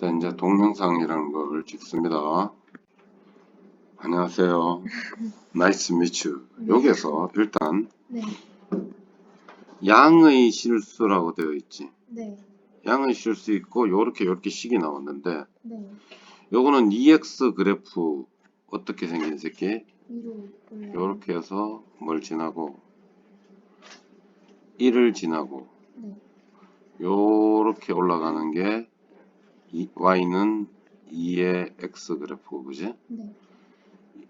자, 이제 동영상이라는 걸 찍습니다. 안녕하세요. 나이스 미츠. 여기서 일단 네, 양의 실수라고 되어 있지. 네, 양의 실수 있고 요렇게 요렇게 식이 나왔는데 네. 요거는 EX 그래프 어떻게 생긴 새끼? 요렇게 해서 뭘 지나고 1을 지나고 네, 요렇게 올라가는 게 이- Y는 2의 X 그래프 그지? 네,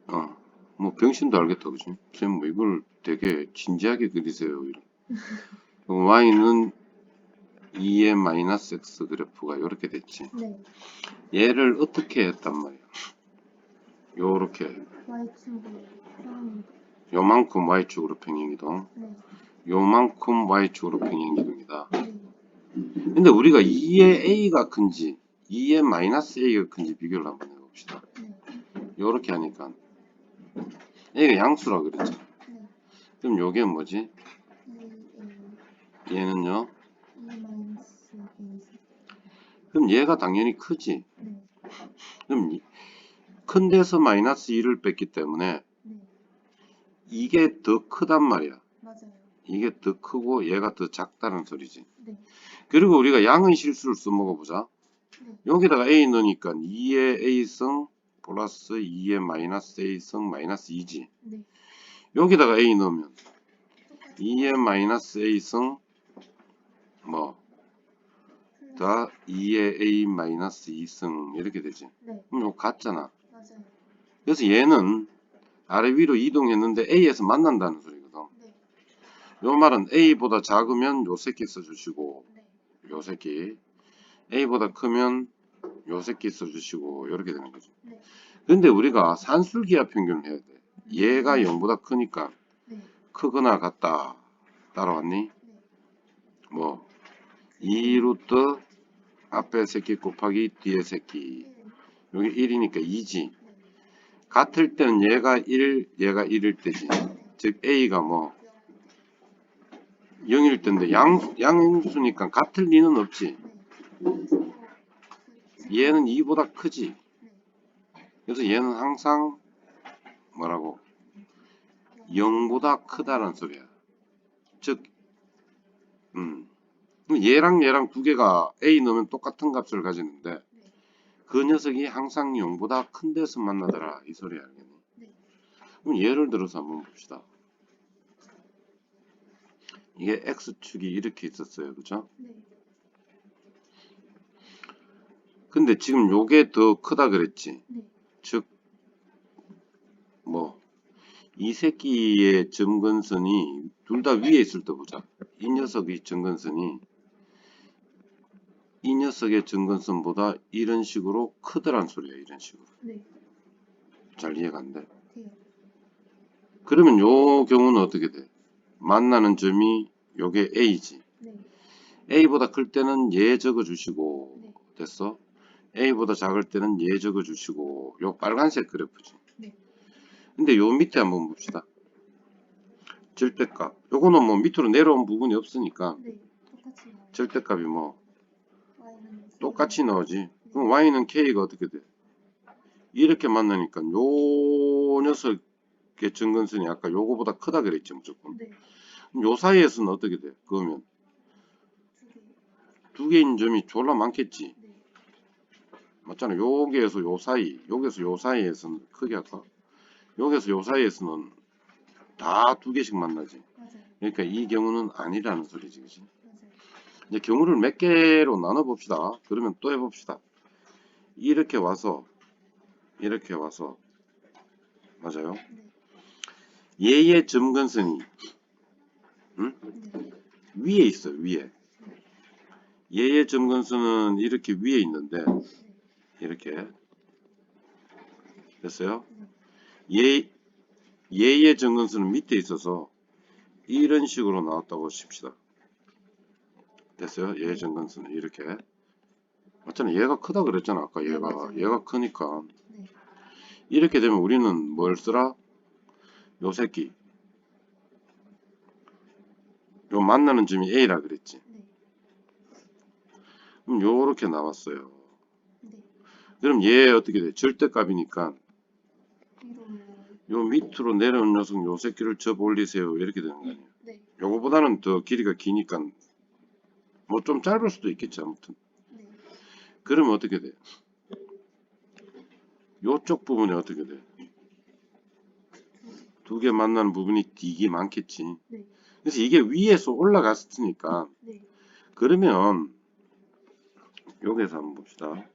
어, 뭐 병신도 알겠다, 그지? 쌤, 뭐 이걸 되게 진지하게 그리세요. 이런. 그럼 y는 2의 마이너스 x 그래프가 이렇게 됐지. 네. 얘를 어떻게 했단 말이야? 요렇게 Y축으로. 요만큼 y축으로 평행이동, 네, 요만큼 y축으로 평행이동이다. 네, 근데 우리가 2의 a가 큰지, 2의 마이너스 a가 큰지 비교를 한번 해봅시다. 네, 요렇게 하니까 a가 양수라 그랬죠. 네. 그럼 요게 뭐지? 2A, 얘는요? 2 마이너스 A. 그럼 얘가 당연히 크지. 네, 그럼 이- 큰 데서 마이너스 2를 뺐기 때문에 네. 이게 더 크단 말이야. 맞아요. 이게 더 크고 얘가 더 작다는 소리지. 네, 그리고 우리가 양의 실수를 써먹어 보자. 네, 여기다가 a 넣으니까 2의 a승 플러스 2의 마이너스 a승 마이너스 2지. 네. 여기다가 a 넣으면 똑같이 2의 마이너스 a승 뭐. 다 2의 a 마이너스 2승 이렇게 되지. 네, 그럼 이거 같잖아. 맞아요. 그래서 얘는 아래 위로 이동했는데 A에서 만난다는 소리거든. 네, 요 말은 A보다 작으면 요 새끼 써주시고 네, 요 새끼 A보다 크면 요 새끼 써주시고 이렇게 되는 거죠. 네. 근데 우리가 산술기하 평균을 해야 돼. 얘가 0보다 크니까 네, 크거나 같다. 따라왔니? 네. 뭐 2루트 앞에 새끼 곱하기 뒤에 새끼 1. 여기 1이니까 2지. 네, 같을 때는 얘가 1, 얘가 1일 때지. 즉 A가 뭐 0일 때인데 양, 양수니까 같을 리는 없지. 네. 얘는 2보다 크지. 네. 그래서 얘는 항상 뭐라고 0보다 크다란 소리야. 즉, 음, 얘랑 얘랑 두 개가 A 넣으면 똑같은 값을 가지는데 네. 그 녀석이 항상 0보다 큰 데서 만나더라 이 소리 알겠니? 네. 그럼 예를 들어서 한번 봅시다. 이게 x축이 이렇게 있었어요, 그죠? 네, 근데 지금 요게 더 크다 그랬지. 네, 즉, 뭐, 이 새끼의 점근선이 둘 다 위에 있을 때 보자. 이 녀석의 점근선이 이 녀석의 점근선보다 이런 식으로 크더란 소리야, 이런 식으로. 네. 잘 이해가 안 돼. 돼요. 그러면 요 경우는 어떻게 돼? 만나는 점이 요게 A지. 네, A보다 클 때는 얘 적어 주시고, 네. 됐어? A보다 작을 때는 얘 적어 주시고, 요 빨간색 그래프지. 네. 근데 요 밑에 한번 봅시다. 절대값. 요거는 뭐 밑으로 내려온 부분이 없으니까 네. 똑같이 나와요. 절대값이 뭐 Y는 똑같이 나오지. 그럼 Y는 K가 어떻게 돼? 이렇게 만나니까 요 녀석의 증근선이 아까 요거보다 크다 그랬지 무조건. 네, 그럼 요 사이에서는 어떻게 돼? 그러면 두 개. 두 개인 점이 졸라 많겠지. 네, 맞잖아. 여기에서 요 사이, 여기서 요 사이에서는 크게 할까? 여기서 요 사이에서는 다 두 개씩 만나지. 맞아요. 그러니까 이 경우는 아니라는 소리지, 그지? 이제 경우를 몇 개로 나눠 봅시다. 그러면 또 해봅시다. 이렇게 와서, 이렇게 와서, 맞아요? 네, 얘의 점근선이 응? 네, 위에 있어요, 위에. 얘의 점근선은 이렇게 위에 있는데, 이렇게. 됐어요? 얘, 얘의 정근수는 밑에 있어서 이런 식으로 나왔다고 칩시다. 됐어요? 얘의 정근수는 이렇게. 맞잖아. 얘가 크다 그랬잖아. 아까 네, 얘가. 맞아요. 얘가 크니까. 네, 이렇게 되면 우리는 뭘 쓰라? 요 새끼. 요 만나는 점이 A라 그랬지. 네, 그럼 요렇게 나왔어요. 네. 그럼 얘 어떻게 돼? 절대값이니까 요 밑으로 내려온 녀석 요 새끼를 접어 올리세요. 이렇게 되는 거 아니에요. 네. 요거보다는 더 길이가 기니까 뭐 좀 짧을 수도 있겠지 아무튼. 네. 그러면 어떻게 돼? 요쪽 부분이 어떻게 돼? 두 개 만나는 부분이 되게 많겠지. 네. 그래서 이게 위에서 올라갔으니까 네. 그러면 여기서 한번 봅시다.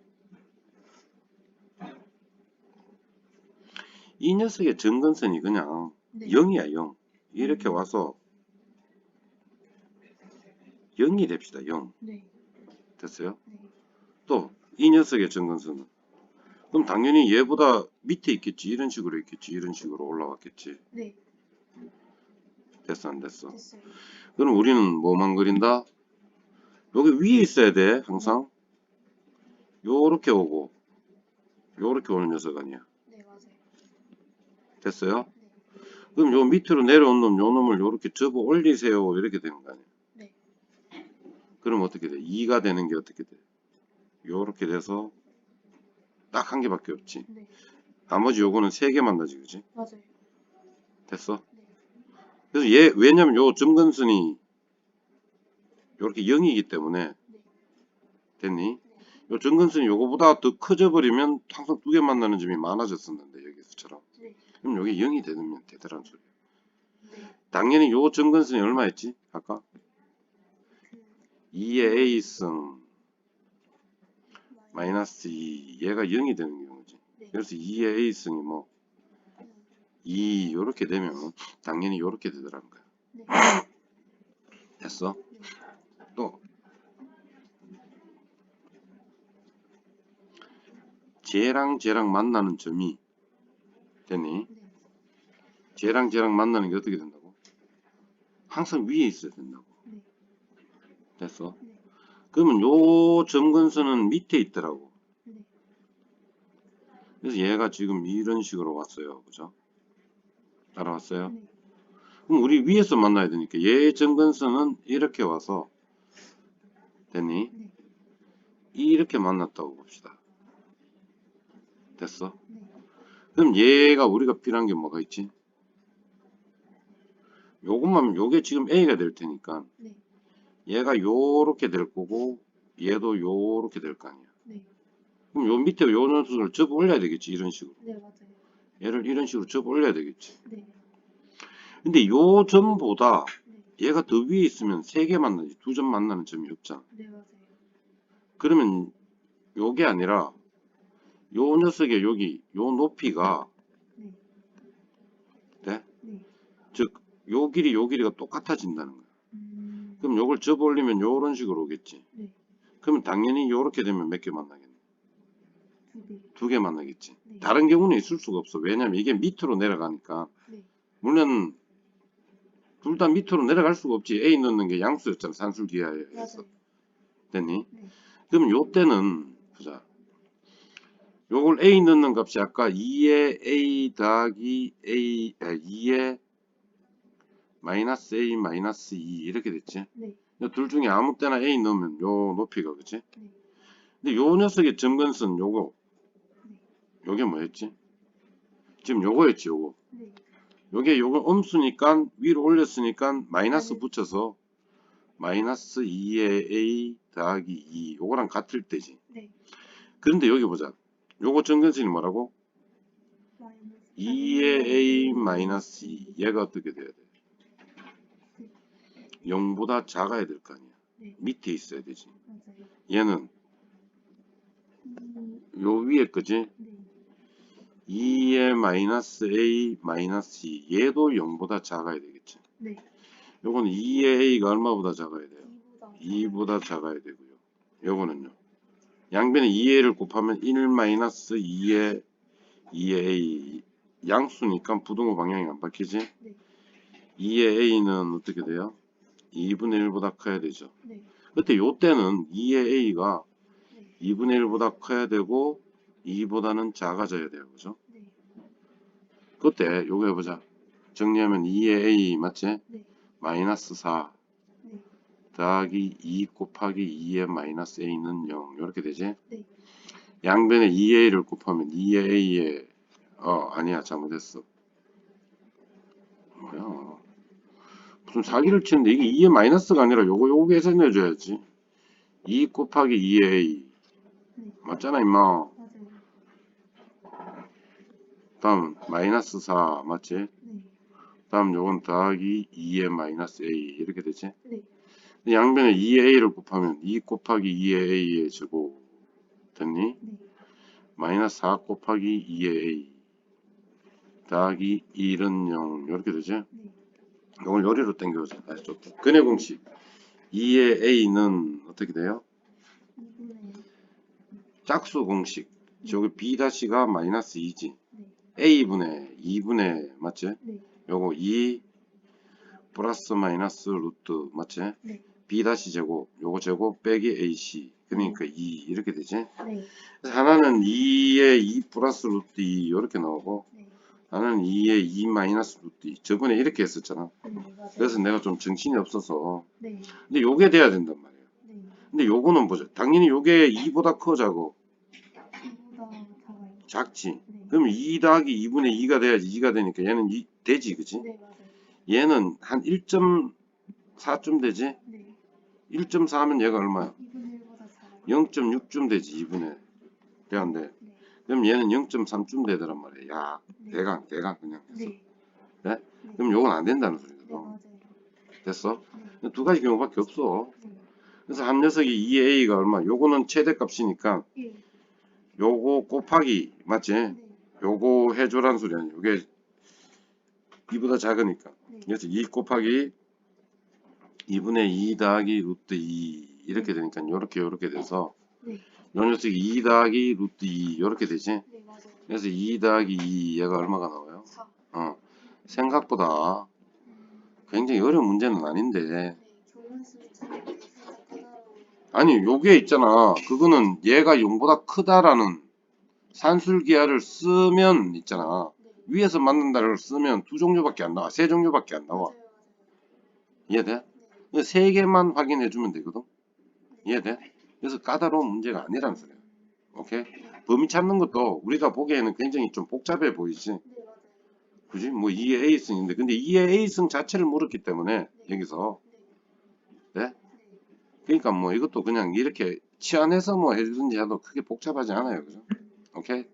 이 녀석의 정근선이 그냥 네. 0이야 0. 이렇게 와서 0이 됩시다 0. 네. 됐어요? 네. 또이 녀석의 정근선은 그럼 당연히 얘보다 밑에 있겠지 이런 식으로 있겠지 이런 식으로 올라왔겠지 네. 됐어 안 됐어 됐어요. 그럼 우리는 뭐만 그린다 여기 위에 있어야 돼 항상 요렇게 오고 요렇게 오는 녀석 아니야 네. 됐어요 네. 그럼 요 밑으로 내려온 놈 요 놈을 요렇게 접어 올리세요 이렇게 되는 거 아니야 네. 그럼 어떻게 돼 2가 되는 게 어떻게 돼 요렇게 돼서 딱 한 개밖에 없지 네. 나머지 요거는 세 개 만 나지 그지 맞아요. 됐어 네. 그래서 얘 왜냐면 요 점근선이 요렇게 0이기 때문에 네. 됐니? 요 점근선이 요거보다 더 커져 버리면 항상 두 개 만나는 점이 많아졌었는데 여기서처럼 네. 그럼 요게 0이 되면 되더란 소리야 네. 당연히 요 점근선이 얼마였지? 아까 그 2의 A승 마이너스 마이너스 2 얘가 0이 되는 경우지 네. 그래서 2의 A승이 뭐 2 요렇게 되면 당연히 요렇게 되더라는 거야 네. 됐어? 네. 또 쟤랑 쟤랑 만나는 점이 됐니? 네. 쟤랑 쟤랑 만나는 게 어떻게 된다고? 항상 위에 있어야 된다고 네. 됐어? 네. 그러면 요 점근선은 밑에 있더라고 네. 그래서 얘가 지금 이런 식으로 왔어요 그죠? 따라왔어요? 네. 그럼 우리 위에서 만나야 되니까 얘 점근선은 이렇게 와서 됐니? 네. 이렇게 만났다고 봅시다 됐어? 네. 그럼 얘가 우리가 필요한 게 뭐가 있지? 요것만 요게 지금 A가 될 테니까 네. 얘가 요렇게 될 거고 얘도 요렇게 될 거 아니야 네. 그럼 요 밑에 요 녀석을 접어 올려야 되겠지 이런 식으로 네, 맞아요. 얘를 이런 식으로 접어 올려야 되겠지 네. 근데 요 점보다 네. 얘가 더 위에 있으면 세 개 만나지 두 점 만나는 점이 없잖아 네, 맞아요. 그러면 요게 아니라 요 녀석의 여기 요 높이가 네. 네? 네. 즉 요 길이 요 길이가 똑같아진다는 거야 음. 그럼 요걸 접어 올리면 요런 식으로 오겠지 네. 그러면 당연히 요렇게 되면 몇 개 만나겠네 두 개. 만나겠지 네. 다른 경우는 있을 수가 없어 왜냐면 이게 밑으로 내려가니까 네. 물론 둘 다 밑으로 내려갈 수가 없지 A 넣는 게 양수였잖아 산술기하에서. 됐니? 네. 그럼 요 때는 보자 요걸 A 넣는 값이 아까 2의 A 더하기 A 아, 2의 마이너스 A 마이너스 2 이렇게 됐지 네. 이둘 중에 아무 때나 A 넣으면 요 높이가 그치 네. 근데 요 녀석의 점근선 요거 네. 요게 뭐였지 지금 요거였지 요거 네. 요게 요거 음수니까 위로 올렸으니까 마이너스 네. 붙여서 마이너스 2의 A 더하기 2 요거랑 같을 때지 네. 그런데 여기 보자 요거 정근선이 뭐라고? 마이너스 2의 A 마이너스 2 얘가 어떻게 돼야 돼? 0보다 작아야 될 거 아니야 네. 밑에 있어야 되지 맞아요. 얘는 음, 요 위에 거지 네. 2의 마이너스 A 마이너스 2 얘도 0보다 작아야 되겠지 네. 요거는 2의 A가 얼마보다 작아야 돼요? 2보다 2보다 작아야 되고요. 요거는요. 양변에 2a를 곱하면 1 마이너스 2의 2의 a 양수니까 부등호 방향이 안 바뀌지? 네. 2의 a는 어떻게 돼요? 2분의 1보다 커야 되죠. 네. 그때 요 때는 2의 a가 네. 2분의 1보다 커야 되고 2보다는 작아져야 돼요. 그죠? 네. 그때 요거 해보자. 정리하면 2의 a 맞지? 네. 마이너스 4 네. 더하기 2 곱하기 2의 마이너스 a는 0 이렇게 되지? 네. 양변에 2a를 곱하면 2a에 어 아니야 잘못했어 뭐야 무슨 사기를 치는데 이게 2의 마이너스가 아니라 요거 요거 계산해 줘야지 2 곱하기 2a 네. 맞잖아 임마. 다음 마이너스 4 맞지 네. 다음 요건 더하기 2의 마이너스 a 이렇게 되지 네. 양변에 2a를 곱하면 2 곱하기 2의 a의 제곱 됐니? 네. 마이너스 4 곱하기 2의 a 더하기 1은 0 이렇게 되지? 네. 이걸 요리로 땡겨보자 다시 좋다 근의 공식 2의 a는 어떻게 돼요? 2분의 짝수 공식 저기 b-가 마이너스 2지 네. a분의 2분의 맞지? 네. 요거 2 플러스 마이너스 루트 맞지? 네. B 다시 제곱 요거 제곱 빼기 ac 그러니까 2 이렇게 되지 네. 하나는 2에 2 플러스 루트 2 이렇게 나오고 네. 하나는 2에 2 마이너스 루트 2 저번에 이렇게 했었잖아 네. 그래서 내가 좀 정신이 없어서 네. 근데 요게 돼야 된단 말이에요 네. 근데 요거는 뭐죠 당연히 요게 2보다 커자고 2보다 작아요. 작지 네. 그럼 2 더하기 2분의 2가 돼야지 2가 되니까 얘는 2 되지 그지 네. 맞아요. 얘는 한 1.4쯤 되지 네. 1.4면 얘가 얼마야 2분의 1보다 작아요. 0.6쯤 되지 2분의 돼 안 돼? 네. 그럼 얘는 0.3쯤 되더란 말이야 야 네. 대강 대강 그냥 해서 네. 네? 그럼 요건 안 된다는 네. 소리거든 맞아요. 됐어? 네. 두 가지 경우밖에 없어 네. 그래서 한 녀석이 2a가 얼마 요거는 최대값이니까 1. 요거 곱하기 맞지? 네. 요거 해줘란 소리 아니야 요게 2보다 작으니까 네. 그래서 2 곱하기 2분의 2 더하기 루트 2 이렇게 되니까 요렇게 요렇게 돼서 네. 요 녀석이 2 더하기 루트 2 요렇게 되지 네. 맞아요. 그래서 2 더하기 2 얘가 얼마가 나와요? 4. 어 생각보다 음. 굉장히 어려운 문제는 아닌데 네. 아니 요게 있잖아 그거는 얘가 0보다 크다라는 산술기하를 쓰면 있잖아 네. 위에서 만든다를 쓰면 두 종류밖에 안 나와 세 종류밖에 안 나와. 이해돼? 네. 세 개만 확인해 주면 되거든 이해돼? 그래서 까다로운 문제가 아니라는 소리야 오케이? 범위 찾는 것도 우리가 보기에는 굉장히 좀 복잡해 보이지. 그지? 뭐 2의 A승인데 근데 2의 A승 자체를 물었기 때문에 여기서 네. 네? 그러니까 뭐 이것도 그냥 이렇게 치안해서 뭐 해주든지 해도 크게 복잡하지 않아요 그죠? 오케이?